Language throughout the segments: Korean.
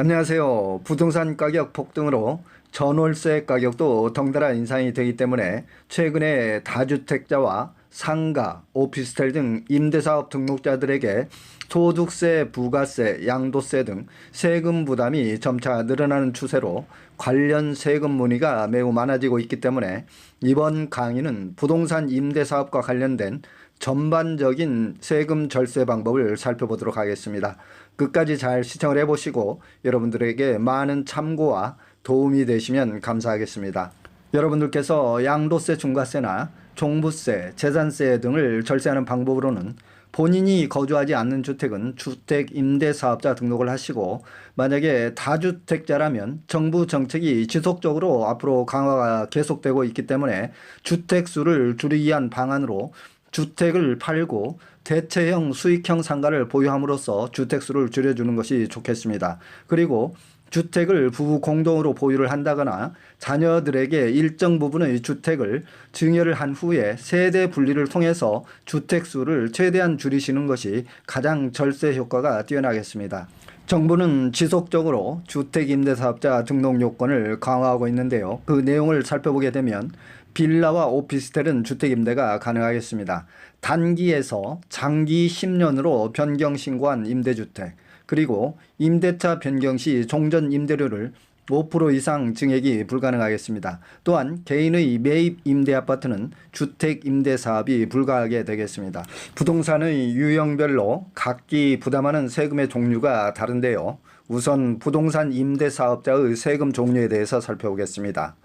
안녕하세요. 부동산 가격 폭등으로 전월세 가격도 덩달아 인상이 되기 때문에 최근에 다주택자와 상가, 오피스텔 등 임대사업 등록자들에게 소득세, 부가세, 양도세 등 세금 부담이 점차 늘어나는 추세로 관련 세금 문의가 매우 많아지고 있기 때문에 이번 강의는 부동산 임대사업과 관련된 전반적인 세금 절세 방법을 살펴보도록 하겠습니다. 끝까지 잘 시청을 해보시고 여러분들에게 많은 참고와 도움이 되시면 감사하겠습니다. 여러분들께서 양도세, 중과세나 종부세, 재산세 등을 절세하는 방법으로는 본인이 거주하지 않는 주택은 주택 임대 사업자 등록을 하시고 만약에 다주택자라면 정부 정책이 지속적으로 앞으로 강화가 계속되고 있기 때문에 주택 수를 줄이기 위한 방안으로 주택을 팔고 대체형 수익형 상가를 보유함으로써 주택 수를 줄여주는 것이 좋겠습니다. 그리고 주택을 부부 공동으로 보유를 한다거나 자녀들에게 일정 부분의 주택을 증여를 한 후에 세대 분리를 통해서 주택 수를 최대한 줄이시는 것이 가장 절세 효과가 뛰어나겠습니다. 정부는 지속적으로 주택임대사업자 등록 요건을 강화하고 있는데요. 그 내용을 살펴보게 되면 빌라와 오피스텔은 주택 임대가 가능하겠습니다. 단기에서 장기 10년으로 변경 신고한 임대주택 그리고 임대차 변경 시 종전 임대료를 5% 이상 증액이 불가능하겠습니다. 또한 개인의 매입 임대 아파트는 주택 임대 사업이 불가하게 되겠습니다. 부동산의 유형별로 각기 부담하는 세금의 종류가 다른데요. 우선 부동산 임대 사업자의 세금 종류에 대해서 살펴보겠습니다.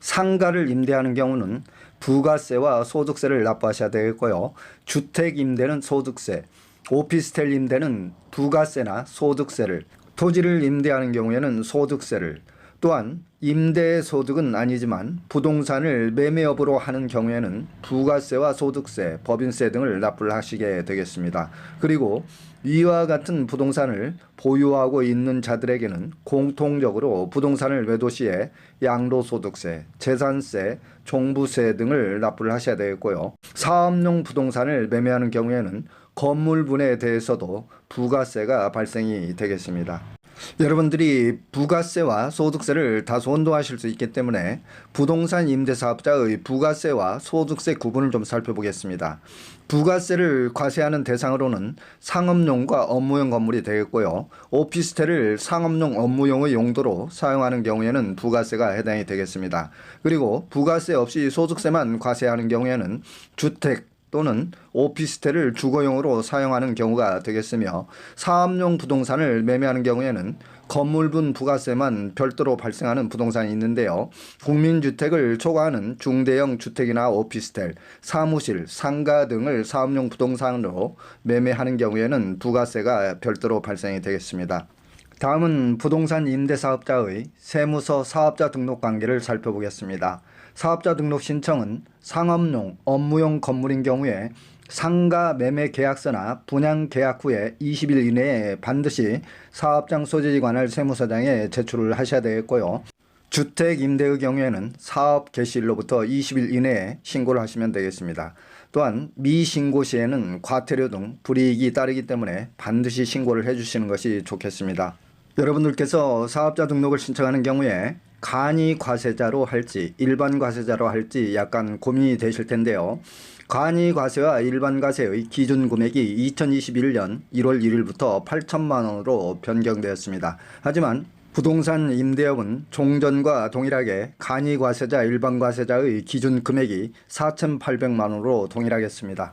상가를 임대하는 경우는 부가세와 소득세를 납부하셔야 되겠고요. 주택 임대는 소득세, 오피스텔 임대는 부가세나 소득세를, 토지를 임대하는 경우에는 소득세를, 또한 임대 소득은 아니지만 부동산을 매매업으로 하는 경우에는 부가세와 소득세, 법인세 등을 납부를 하시게 되겠습니다. 그리고 이와 같은 부동산을 보유하고 있는 자들에게는 공통적으로 부동산을 매도 시에 양도소득세, 재산세, 종부세 등을 납부를 하셔야 되겠고요. 사업용 부동산을 매매하는 경우에는 건물분에 대해서도 부가세가 발생이 되겠습니다. 여러분들이 부가세와 소득세를 다소 혼동하실 수 있기 때문에 부동산 임대사업자의 부가세와 소득세 구분을 좀 살펴보겠습니다. 부가세를 과세하는 대상으로는 상업용과 업무용 건물이 되겠고요. 오피스텔을 상업용 업무용의 용도로 사용하는 경우에는 부가세가 해당이 되겠습니다. 그리고 부가세 없이 소득세만 과세하는 경우에는 주택, 또는 오피스텔을 주거용으로 사용하는 경우가 되겠으며 사업용 부동산을 매매하는 경우에는 건물분 부가세만 별도로 발생하는 부동산이 있는데요. 국민주택을 초과하는 중대형 주택이나 오피스텔, 사무실, 상가 등을 사업용 부동산으로 매매하는 경우에는 부가세가 별도로 발생이 되겠습니다. 다음은 부동산 임대사업자의 세무서 사업자 등록 관계를 살펴보겠습니다. 사업자 등록 신청은 상업용, 업무용 건물인 경우에 상가 매매 계약서나 분양 계약 후에 20일 이내에 반드시 사업장 소재지 관할 세무서장에 제출을 하셔야 되겠고요. 주택 임대의 경우에는 사업 개시일로부터 20일 이내에 신고를 하시면 되겠습니다. 또한 미신고 시에는 과태료 등 불이익이 따르기 때문에 반드시 신고를 해주시는 것이 좋겠습니다. 여러분들께서 사업자 등록을 신청하는 경우에 간이 과세자로 할지 일반 과세자로 할지 약간 고민이 되실 텐데요. 간이 과세와 일반 과세의 기준 금액이 2021년 1월 1일부터 8천만 원으로 변경되었습니다. 하지만 부동산 임대업은 종전과 동일하게 간이 과세자, 일반 과세자의 기준 금액이 4,800만 원으로 동일하겠습니다.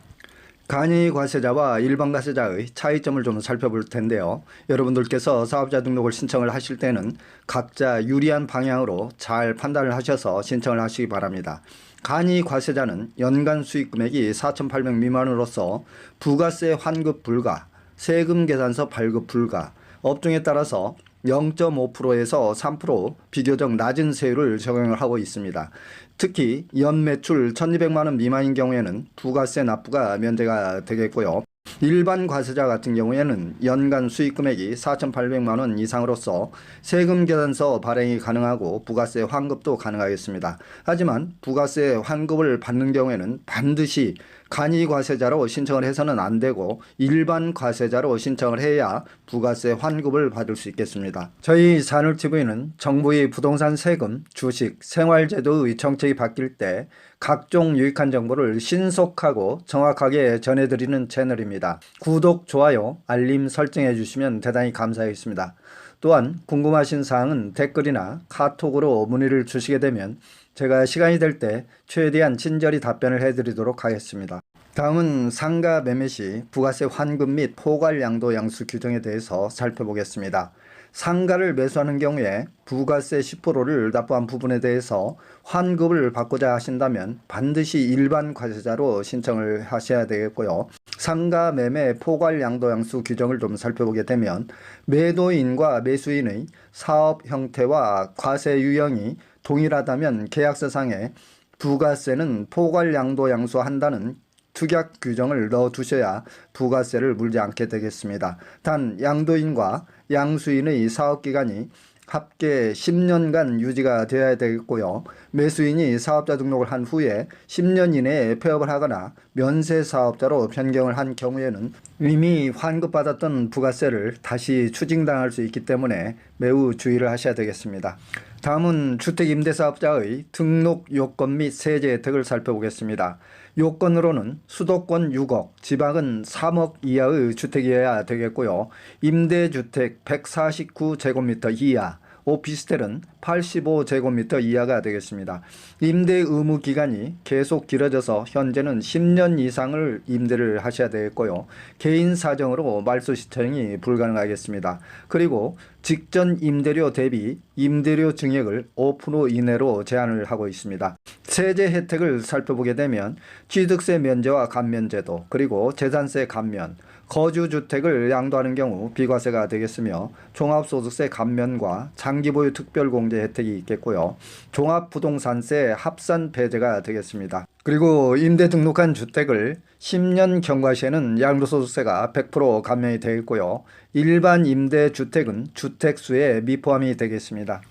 간이 과세자와 일반 과세자의 차이점을 좀 살펴볼 텐데요. 여러분들께서 사업자 등록을 신청을 하실 때는 각자 유리한 방향으로 잘 판단을 하셔서 신청을 하시기 바랍니다. 간이 과세자는 연간 수익 금액이 4,800 미만으로서 부가세 환급 불가, 세금 계산서 발급 불가, 업종에 따라서 0.5%에서 3% 비교적 낮은 세율을 적용을 하고 있습니다. 특히 연 매출 1,200만 원 미만인 경우에는 부가세 납부가 면제가 되겠고요. 일반 과세자 같은 경우에는 연간 수익 금액이 4,800만 원 이상으로서 세금 계산서 발행이 가능하고 부가세 환급도 가능하겠습니다. 하지만 부가세 환급을 받는 경우에는 반드시 간이 과세자로 신청을 해서는 안 되고 일반 과세자로 신청을 해야 부가세 환급을 받을 수 있겠습니다. 저희 산울TV는 정부의 부동산 세금, 주식, 생활제도 의 정책이 바뀔 때 각종 유익한 정보를 신속하고 정확하게 전해드리는 채널입니다. 구독, 좋아요, 알림 설정해 주시면 대단히 감사하겠습니다. 또한 궁금하신 사항은 댓글이나 카톡으로 문의를 주시게 되면 제가 시간이 될 때 최대한 친절히 답변을 해드리도록 하겠습니다. 다음은 상가 매매 시 부가세 환급 및 포괄 양도 양수 규정에 대해서 살펴보겠습니다. 상가를 매수하는 경우에 부가세 10%를 납부한 부분에 대해서 환급을 받고자 하신다면 반드시 일반 과세자로 신청을 하셔야 되겠고요. 상가 매매 포괄 양도 양수 규정을 좀 살펴보게 되면 매도인과 매수인의 사업 형태와 과세 유형이 동일하다면 계약서상에 부가세는 포괄 양도 양수한다는 특약 규정을 넣어 두셔야 부가세를 물지 않게 되겠습니다. 단 양도인과 양수인의 사업 기간이 합계 10년간 유지가 되어야 되겠고요. 매수인이 사업자 등록을 한 후에 10년 이내에 폐업을 하거나 면세 사업자로 변경을 한 경우에는 이미 환급받았던 부가세를 다시 추징당할 수 있기 때문에 매우 주의를 하셔야 되겠습니다. 다음은 주택임대사업자의 등록 요건 및 세제 혜택을 살펴보겠습니다. 요건으로는 수도권 6억, 지방은 3억 이하의 주택이어야 되겠고요. 임대주택 149제곱미터 이하, 오피스텔은 85제곱미터 이하가 되겠습니다. 임대 의무 기간이 계속 길어져서 현재는 10년 이상을 임대를 하셔야 되겠고요. 개인 사정으로 말소 시청이 불가능하겠습니다. 그리고 직전 임대료 대비 임대료 증액을 5% 이내로 제한을 하고 있습니다. 세제 혜택을 살펴보게 되면 취득세 면제와 감면제도 그리고 재산세 감면 거주주택을 양도하는 경우 비과세가 되겠으며 종합소득세 감면과 장기보유 특별공제 혜택이 있겠고요. 종합부동산세 합산 배제가 되겠습니다. 그리고 임대 등록한 주택을 10년 경과 시에는 양도소득세가 100% 감면이 되겠고요. 일반 임대 주택은 주택수에 미포함이 되겠습니다.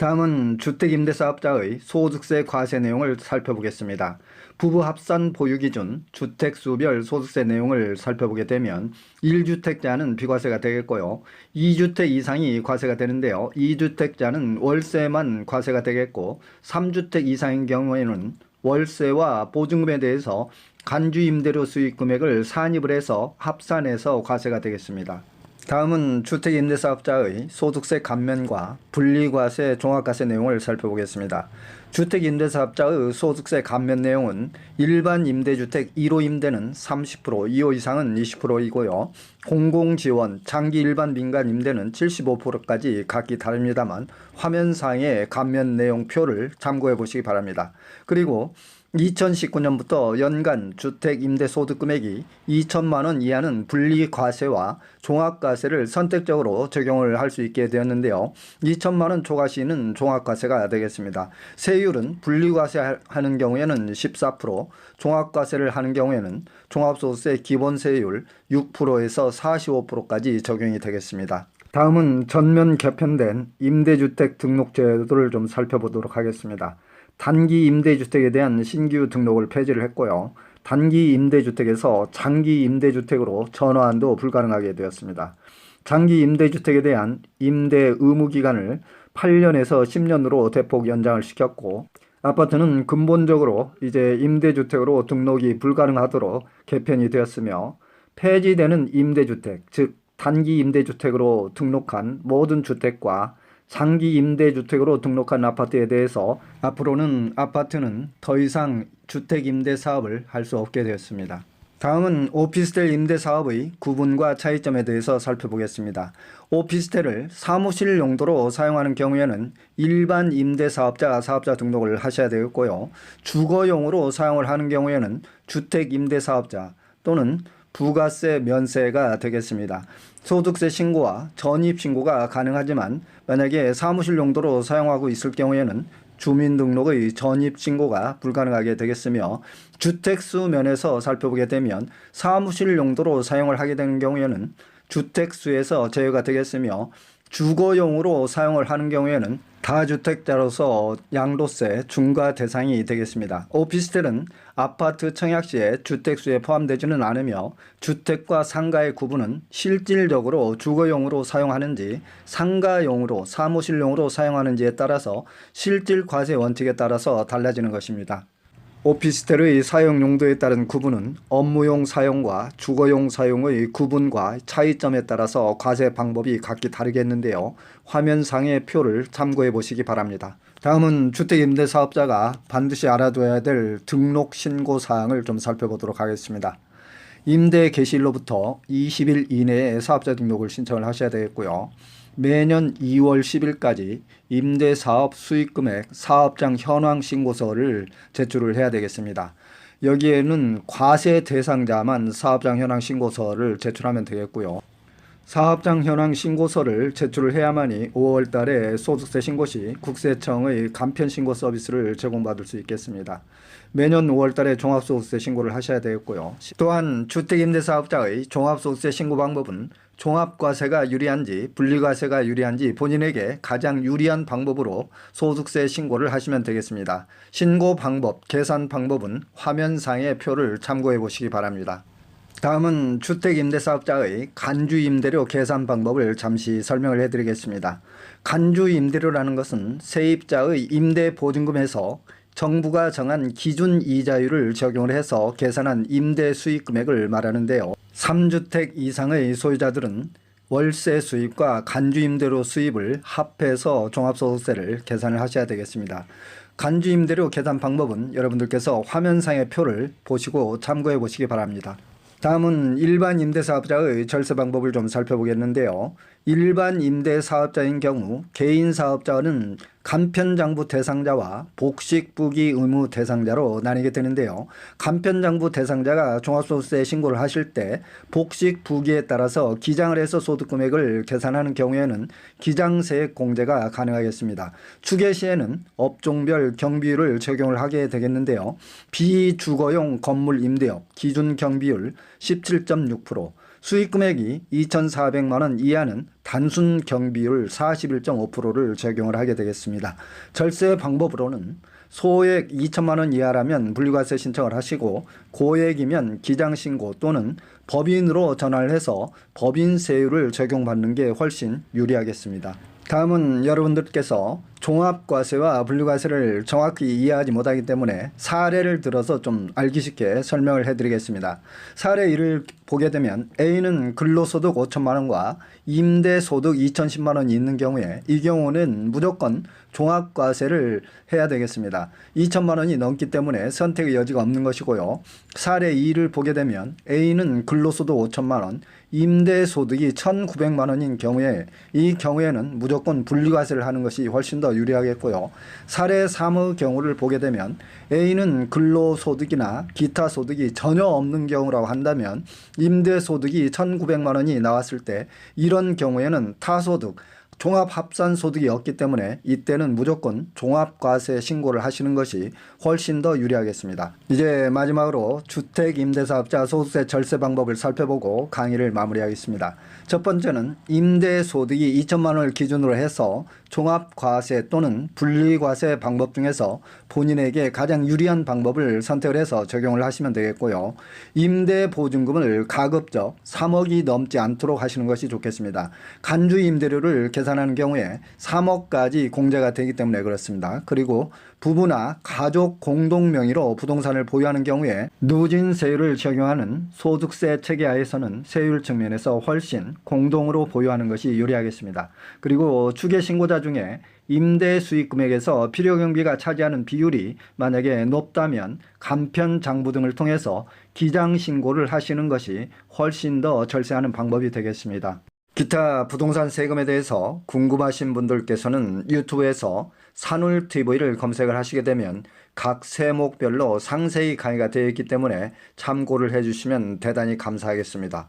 다음은 주택임대사업자의 소득세 과세 내용을 살펴보겠습니다. 부부 합산 보유 기준 주택 수별 소득세 내용을 살펴보게 되면 1주택자는 비과세가 되겠고요. 2주택 이상이 과세가 되는데요. 2주택자는 월세만 과세가 되겠고 3주택 이상인 경우에는 월세와 보증금에 대해서 간주 임대료 수익 금액을 산입을 해서 합산해서 과세가 되겠습니다. 다음은 주택임대사업자의 소득세 감면과 분리과세 종합과세 내용을 살펴보겠습니다. 주택임대사업자의 소득세 감면 내용은 일반 임대주택 1호 임대는 30%, 2호 이상은 20%이고요. 공공지원, 장기 일반 민간 임대는 75%까지 각기 다릅니다만 화면상의 감면 내용 표를 참고해 보시기 바랍니다. 그리고 2019년부터 연간 주택 임대 소득 금액이 2천만 원 이하는 분리 과세와 종합 과세를 선택적으로 적용을 할 수 있게 되었는데요. 2천만 원 초과 시는 종합 과세가 되겠습니다. 세율은 분리 과세 하는 경우에는 14%, 종합 과세를 하는 경우에는 종합소득세 기본세율 6%에서 45%까지 적용이 되겠습니다. 다음은 전면 개편된 임대주택 등록 제도를 좀 살펴보도록 하겠습니다. 단기 임대주택에 대한 신규 등록을 폐지를 했고요. 단기 임대주택에서 장기 임대주택으로 전환도 불가능하게 되었습니다. 장기 임대주택에 대한 임대 의무 기간을 8년에서 10년으로 대폭 연장을 시켰고 아파트는 근본적으로 이제 임대주택으로 등록이 불가능하도록 개편이 되었으며 폐지되는 임대주택, 즉 단기 임대주택으로 등록한 모든 주택과 장기 임대주택으로 등록한 아파트에 대해서 앞으로는 아파트는 더 이상 주택 임대 사업을 할 수 없게 되었습니다. 다음은 오피스텔 임대 사업의 구분과 차이점에 대해서 살펴보겠습니다. 오피스텔을 사무실 용도로 사용하는 경우에는 일반 임대 사업자 사업자 등록을 하셔야 되겠고요. 주거용으로 사용을 하는 경우에는 주택 임대 사업자 또는 부가세 면세가 되겠습니다. 소득세 신고와 전입 신고가 가능하지만 만약에 사무실 용도로 사용하고 있을 경우에는 주민등록의 전입 신고가 불가능하게 되겠으며 주택수 면에서 살펴보게 되면 사무실 용도로 사용을 하게 되는 경우에는 주택수에서 제외가 되겠으며 주거용으로 사용을 하는 경우에는 다주택자로서 양도세 중과 대상이 되겠습니다. 오피스텔은 아파트 청약시에 주택수에 포함되지는 않으며 주택과 상가의 구분은 실질적으로 주거용으로 사용하는지 상가용으로 사무실용으로 사용하는지에 따라서 실질 과세 원칙에 따라서 달라지는 것입니다. 오피스텔의 사용 용도에 따른 구분은 업무용 사용과 주거용 사용의 구분과 차이점에 따라서 과세 방법이 각기 다르겠는데요. 화면상의 표를 참고해 보시기 바랍니다. 다음은 주택임대사업자가 반드시 알아둬야 될 등록 신고 사항을 좀 살펴보도록 하겠습니다. 임대 개시일로부터 20일 이내에 사업자 등록을 신청을 하셔야 되겠고요. 매년 2월 10일까지 임대사업 수익금액 사업장 현황 신고서를 제출을 해야 되겠습니다. 여기에는 과세 대상자만 사업장 현황 신고서를 제출하면 되겠고요. 사업장 현황 신고서를 제출을 해야만이 5월 달에 소득세 신고 시 국세청의 간편 신고 서비스를 제공받을 수 있겠습니다. 매년 5월 달에 종합소득세 신고를 하셔야 되겠고요. 또한 주택임대사업자의 종합소득세 신고 방법은 종합과세가 유리한지 분리과세가 유리한지 본인에게 가장 유리한 방법으로 소득세 신고를 하시면 되겠습니다. 신고 방법, 계산 방법은 화면상의 표를 참고해 보시기 바랍니다. 다음은 주택임대사업자의 간주임대료 계산 방법을 잠시 설명을 해드리겠습니다. 간주임대료라는 것은 세입자의 임대보증금에서 정부가 정한 기준 이자율을 적용을 해서 계산한 임대 수익 금액을 말하는데요. 3주택 이상의 소유자들은 월세 수입과 간주임대료 수입을 합해서 종합소득세를 계산을 하셔야 되겠습니다. 간주임대료 계산 방법은 여러분들께서 화면상의 표를 보시고 참고해 보시기 바랍니다. 다음은 일반 임대사업자의 절세 방법을 좀 살펴보겠는데요. 일반 임대사업자인 경우 개인 사업자는 간편장부 대상자와 복식부기 의무 대상자로 나뉘게 되는데요. 간편장부 대상자가 종합소득세 신고를 하실 때 복식부기에 따라서 기장을 해서 소득금액을 계산하는 경우에는 기장세액 공제가 가능하겠습니다. 추계 시에는 업종별 경비율을 적용을 하게 되겠는데요. 비주거용 건물 임대업 기준 경비율 17.6%, 수익 금액이 2,400만 원 이하는 단순 경비율 41.5%를 적용을 하게 되겠습니다. 절세 방법으로는 소액 2천만 원 이하라면 분리과세 신청을 하시고 고액이면 기장 신고 또는 법인으로 전화를 해서 법인 세율을 적용받는 게 훨씬 유리하겠습니다. 다음은 여러분들께서 종합과세와 분류과세를 정확히 이해하지 못하기 때문에 사례를 들어서 좀 알기 쉽게 설명을 해드리겠습니다. 사례 1을 보게 되면 A는 근로소득 5천만 원과 임대소득 2,010만 원이 있는 경우에 이 경우는 무조건 종합과세를 해야 되겠습니다. 2천만 원이 넘기 때문에 선택의 여지가 없는 것이고요. 사례 2를 보게 되면 A는 근로소득 5천만 원, 임대소득이 1,900만 원인 경우에 이 경우에는 무조건 분리과세를 하는 것이 훨씬 더 유리하겠고요. 사례 3의 경우를 보게 되면 A는 근로소득이나 기타 소득이 전혀 없는 경우라고 한다면 임대소득이 1,900만 원이 나왔을 때 이런 경우에는 타소득 종합합산소득이 없기 때문에 이때는 무조건 종합과세 신고를 하시는 것이 훨씬 더 유리하겠습니다. 이제 마지막으로 주택임대사업자 소득세 절세 방법을 살펴보고 강의를 마무리하겠습니다. 첫 번째는 임대소득이 2천만 원을 기준으로 해서 종합과세 또는 분리과세 방법 중에서 본인에게 가장 유리한 방법을 선택을 해서 적용을 하시면 되겠고요. 임대보증금을 가급적 3억이 넘지 않도록 하시는 것이 좋겠습니다. 간주임대료를 계산하는 경우에 3억까지 공제가 되기 때문에 그렇습니다. 그리고 부부나 가족 공동 명의로 부동산을 보유하는 경우에 누진세율을 적용하는 소득세 체계 하에서는 세율 측면에서 훨씬 공동으로 보유하는 것이 유리하겠습니다. 그리고 추계 신고자 중에 임대 수익 금액에서 필요 경비가 차지하는 비율이 만약에 높다면 간편 장부 등을 통해서 기장 신고를 하시는 것이 훨씬 더 절세하는 방법이 되겠습니다. 기타 부동산 세금에 대해서 궁금하신 분들께서는 유튜브에서 산울TV를 검색을 하시게 되면 각 세목별로 상세히 강의가 되어 있기 때문에 참고를 해주시면 대단히 감사하겠습니다.